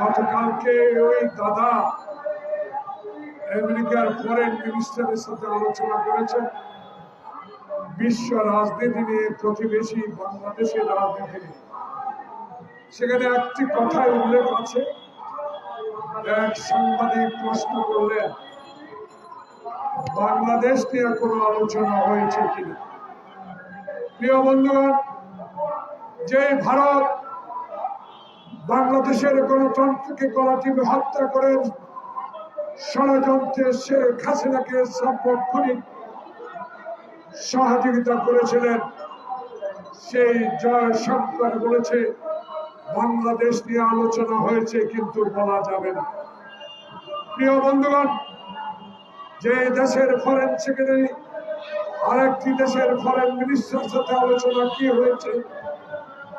গতকালকে ওই দাদা আমেরিকার ফরেন মিনিস্টারের সাথে আলোচনা করেছেন। বিশ্ব রাজনীতি নিয়ে প্রতিবেশী বাংলাদেশের রাজনীতি নিয়ে। সেখানে একটি কথায় উল্লেখ আছে। এক সাংবাদিক প্রশ্ন করলেন, বাংলাদেশ নিয়ে কোনো আলোচনা হয়েছে কিনা? প্রিয় বন্ধুগণ যে ভারত বাংলাদেশের গণতন্ত্রকে গলাটিপে হত্যা করে ষড়যন্ত্রে শেখ হাসিনাকে সার্বক্ষণিক সহযোগিতা করেছিলেন। সেই জয় শঙ্কর বলেছে, বাংলাদেশ নিয়ে আলোচনা হয়েছে কিন্তু বলা যাবে না। প্রিয় বন্ধুগণ, যে দেশের ফরেন সেক্রেটারি আরেকটি দেশের ফরেন মিনিস্টার সাথে আলোচনা কি হয়েছে?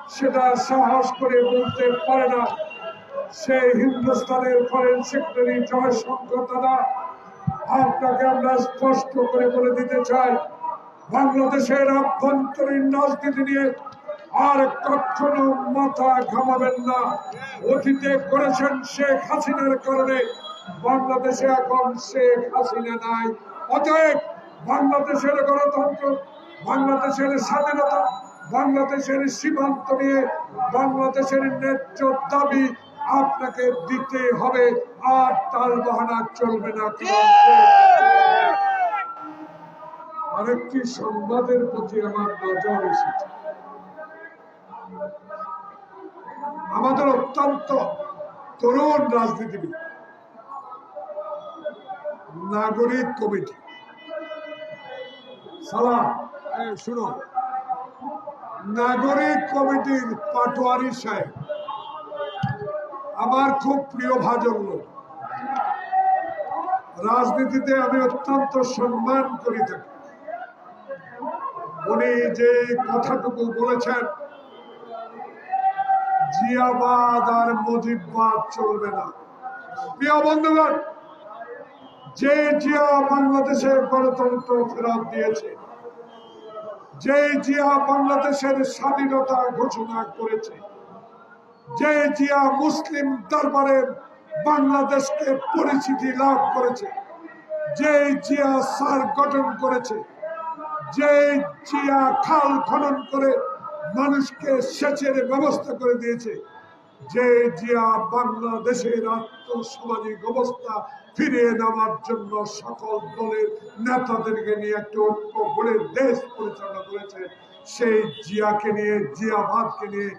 সেটা সাহস করে বলতে পারে না। সে হিন্দুস্তানের ফরেন সেক্রেটারি জয়শঙ্কর দাদা আপনাকে আমরা স্পষ্ট করে বলে দিতে চাই, বাংলাদেশের আভ্যন্তরীণ রাজনীতি নিয়ে আর কখনো মাথা ঘামাবেন না। অতীতে করেছেন শেখ হাসিনার কারণে, বাংলাদেশে এখন শেখ হাসিনা নাই। অতএব বাংলাদেশের গণতন্ত্র, বাংলাদেশের স্বাধীনতা বাংলাদেশের সীমান্ত নিয়ে বাংলাদেশের ন্যায্য দাবি আপনাকে দিতে হবে, আর তাল বাহানা চলবে না আরেকটি সংবাদের প্রতি আমার নজর এসেছে। আমাদের অত্যন্ত তরুণ রাজনীতিবিদ, নাগরিক কমিটি। সালাম শুনো নাগরিক কমিটির পাটোয়ারি সাহেব, আমার খুব প্রিয় ভাজন রাজনীতিতে আমি অত্যন্ত সম্মান করি থাকি উনি যে কথাটুকু বলেছেন, জিয়াবাদ আর মুজিববাদ চলবে না। প্রিয় বন্ধুগণ, যে জিয়া বাংলাদেশের গণতন্ত্র ফেরত দিয়েছে যে জিয়া বাংলাদেশের স্বাধীনতা ঘোষণা করেছে যে জিয়া মুসলিম দরবারে বাংলাদেশকে পরিচিতি লাভ করেছে যে জিয়া সার গঠন করেছে যে জিয়া খাল খনন করে মানুষকে সেচের ব্যবস্থা করে দিয়েছে যে জিয়া বাংলাদেশের আত্মসামাজিক অবস্থা ফিরিয়ে নেওয়ার জন্য সকল দলের নেতাদেরকে নিয়ে একটা ঐক্য গড়ে দেশ পরিচালনা করেছে। সেই জিয়াকে নিয়ে জিয়াবাদকে নিয়ে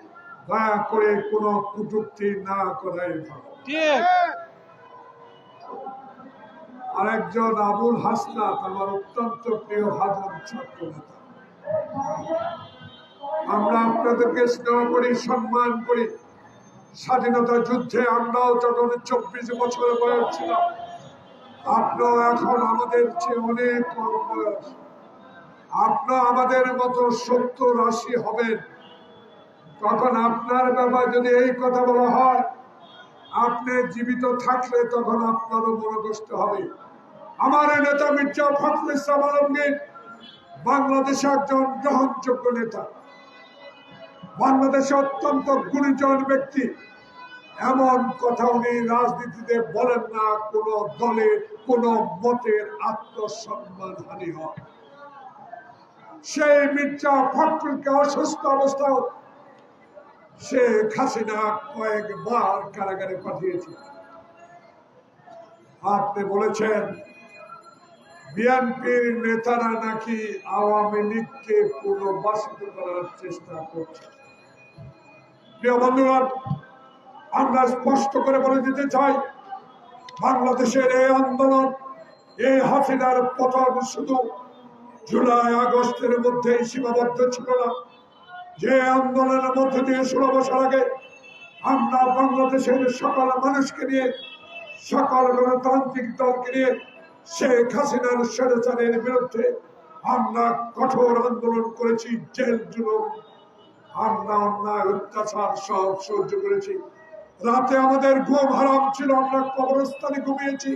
দয়া করে কোনো কুটুক্তি না করাই ভালো। আরেকজন আবুল হাসনাত আমার অত্যন্ত প্রিয় হাজার ছাত্র নেতা। আমরা আপনাদেরকে স্নেহ করি সম্মান করি। স্বাধীনতা যুদ্ধে আমরাও যখন চব্বিশ বছর বয়স ছিলাম আপনার এখন আমাদের চেয়ে অনেক আপনার আমাদের মতো সত্তর আশি হবেন। তখন আপনার ব্যাপার যদি এই কথা বলা হয়, আপনি জীবিত থাকলে তখন আপনারও মনে কষ্ট হবে। আমার নেতা মির্জা ফখরুল ইসলাম আলমগীর বাংলাদেশে একজন গ্রহণযোগ্য নেতা। বাংলাদেশে অত্যন্ত গুণীজন ব্যক্তি। এমন কথা উনি রাজনীতিতে বলেন না, কোন দলের কোন মতের আত্মসম্মান হানি হয়। সেই মির্জা ফখরুলকে অসুস্থ অবস্থায় শেখ হাসিনা কয়েকবার কারাগারে পাঠিয়েছে। আপনি বলেছেন, বিএনপির নেতারা নাকি আওয়ামী লীগকে পুনর্বাসিত করার চেষ্টা করছে। প্রিয় বন্ধুগণ আমরা স্পষ্ট করে বলে দিতে চাই, বাংলাদেশের এই আন্দোলন, এই হাসিনার পতন শুধু জুলাই আগস্টের মধ্যেই সীমাবদ্ধ ছিল না। যে আন্দোলনের মধ্যে দিয়ে ষোলো বছর আগে আমরা বাংলাদেশের সকল মানুষকে নিয়ে, সকল গণতান্ত্রিক দলকে নিয়ে শেখ হাসিনার স্বৈরাচারের বিরুদ্ধে আমরা কঠোর আন্দোলন করেছি, জেল জুলুম, আমরা অন্যায়, অত্যাচার সব সহ্য করেছি। রাতে আমাদের ঘুম হারাম ছিল, আমরা কবরস্থানে ঘুমিয়েছি।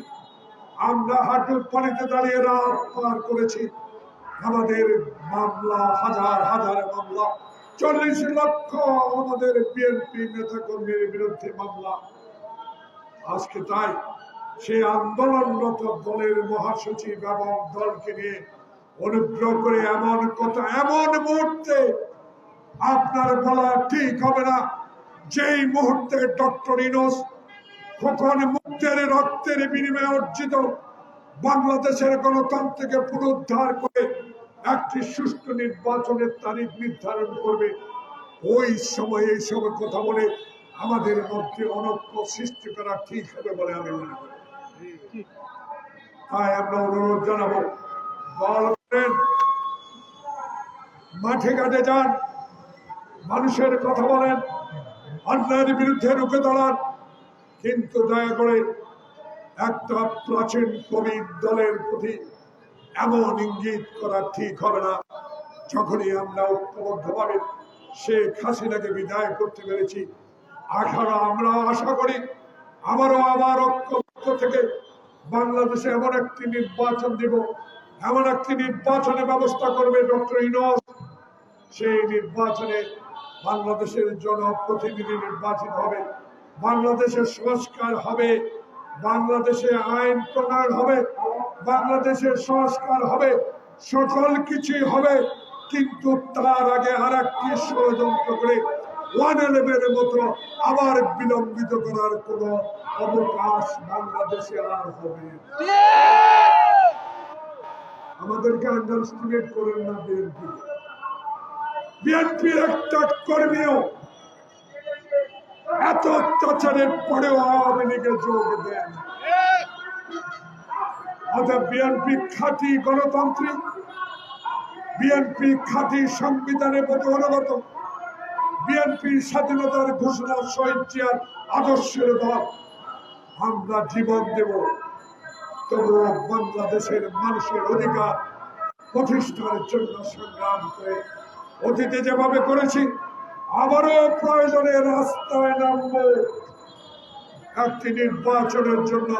আমরা হাঁটুর পানিতে দাঁড়িয়ে রাত পার করেছি। আমাদের মামলা, হাজার হাজার মামলা, চল্লিশ লক্ষ আমাদের বিএনপি নেতা কর্মীর বিরুদ্ধে মামলা। আজকে তাই সেই আন্দোলনরত দলের মহাসচিব এবং দলকে নিয়ে অনুগ্রহ করে এমন কথা, এমন মুহূর্তে আপনার বলা ঠিক হবে না। যেই মুহূর্তে ডক্টর ইনোস খোকন মুক্তের রক্তের বিনিময়ে অর্জিত বাংলাদেশের গণতন্ত্রকে পুনরুদ্ধার করে একটি সুষ্ঠু নির্বাচনের তারিখ নির্ধারণ করবে, ওই সময় এই সময় কথা বলে আমাদের মধ্যে অনক্য সৃষ্টি করা ঠিক হবে বলে আমি মনে করি। তাই আমরা অনুরোধ জানাব, দল মাঠে ঘাটে যান, মানুষের কথা বলেন অন্যায়ের বিরুদ্ধে রুখে দাঁড়ান। কিন্তু দয়া করে একটা প্রাচীন কবির দলের প্রতি এমন ইঙ্গিত করা ঠিক হবে না। যখনই আমরা ঐক্যবদ্ধভাবে শেখ হাসিনাকে বিদায় করতে পেরেছি, আশারা আমরা আশা করি, আবারও আবার ঐক্যবদ্ধ থেকে বাংলাদেশে এমন একটি নির্বাচন দিব, এমন একটি নির্বাচনের ব্যবস্থা করবে ডক্টর ইনস। সেই নির্বাচনে বাংলাদেশের জনপ্রতিনিধি নির্বাচিত হবে বাংলাদেশের সংস্কার হবে বাংলাদেশে আইন প্রণয়ন হবে বাংলাদেশের সংস্কার হবে সকল কিছুই হবে। কিন্তু তার আগে আর একটি ষড়যন্ত্র করে ওয়ান ইলেভেনের মতো আবার বিলম্বিত করার কোন অবকাশ বাংলাদেশে আর হবে আমাদেরকে আন্ডারস্টিমেট করেন না বিএনপি। বিএনপির একটা কর্মীও এত অত্যাচারের পরেও আওয়ামী লীগে যোগ দেন। অর্থাৎ বিএনপি খাঁটি গণতান্ত্রিক, বিএনপি খাঁটি সংবিধানের প্রতি অনুগত, বিএনপি স্বাধীনতার ঘোষণা স্বৈচ্ছার আদর্শের দল, আমরা জীবন দেব। তবুও বাংলাদেশের মানুষের অধিকার প্রতিষ্ঠার জন্য সংগ্রাম করে অতীতে যেভাবে করেছি, আবারও প্রয়োজনে রাস্তায় নামব। একটি নির্বাচনের জন্য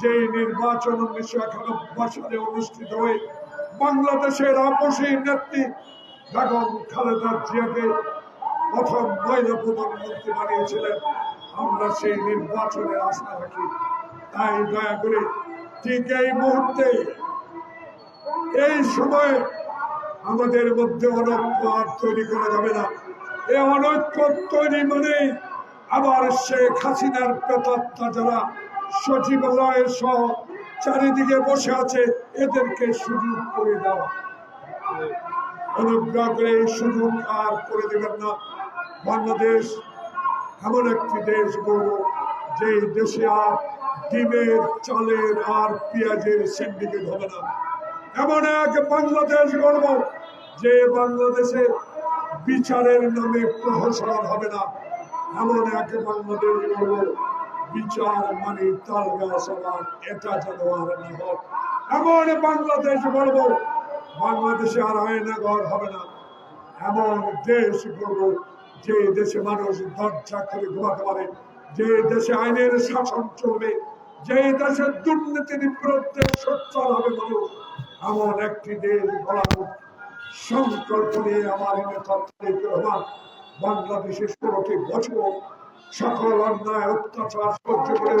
যে নির্বাচন উনিশশো একানব্বই সালে অনুষ্ঠিত হয়ে বাংলাদেশের আপসী নেত্রী বেগম খালেদা জিয়াকে প্রথম মহিলা প্রধানমন্ত্রী বানিয়েছিলেন। আমরা সেই নির্বাচনের আশা রাখি। তাই দয়া করে ঠিক এই মুহূর্তে এই সময়ে আমাদের মধ্যে অনৈক্য আর তৈরি করা যাবে না। এই অনৈক্য তৈরি মানে আবার শেখ হাসিনার প্রেতাত্মা যারা সচিবালয় সহ চারিদিকে বসে আছে, এদেরকে সুযোগ করে দেওয়া অনুগ্রহ করে এই সুযোগ আর করে দেবেন না। বাংলাদেশ এমন একটি দেশ গড়ব যে দেশে আর ডিমের, চালের আর পেঁয়াজের সিন্ডিকেট হবে না। এমন এক বাংলাদেশ গড়ব যে বাংলাদেশে বিচারের নামে প্রহসন হবে না। এমন এক বাংলাদেশ গড়ব বিচার মানে তাল গাছ এটা যেন আর এমন বাংলাদেশ গড়ব বাংলাদেশে আর আয়নাঘর হবে না। এমন দেশ গড়ব যে দেশে মানুষ দরজা করে ঘুমাতে পারে, যে দেশে আইনের শাসন চলবে, যে দেশে দুর্নীতির বিরুদ্ধে সোচ্চার হবে মানুষ। এমন একটি দেশ গড়ানো সংকল্প নিয়ে আমার রহমান বাংলাদেশের ষোলোটি বছর সকল অন্যায়, অত্যাচার সহ্য করে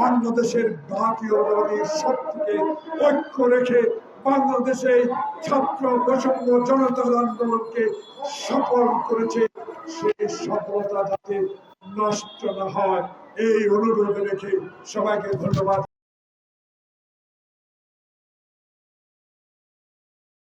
বাংলাদেশের জাতীয়তাবাদী শক্তিকে ঐক্য রেখে বাংলাদেশে ছাত্র বৈষম্য জনতার আন্দোলনকে সফল করেছে। সেই সফলতা যাতে নষ্ট না হয়, এই অনুরোধ রেখে সবাইকে ধন্যবাদ।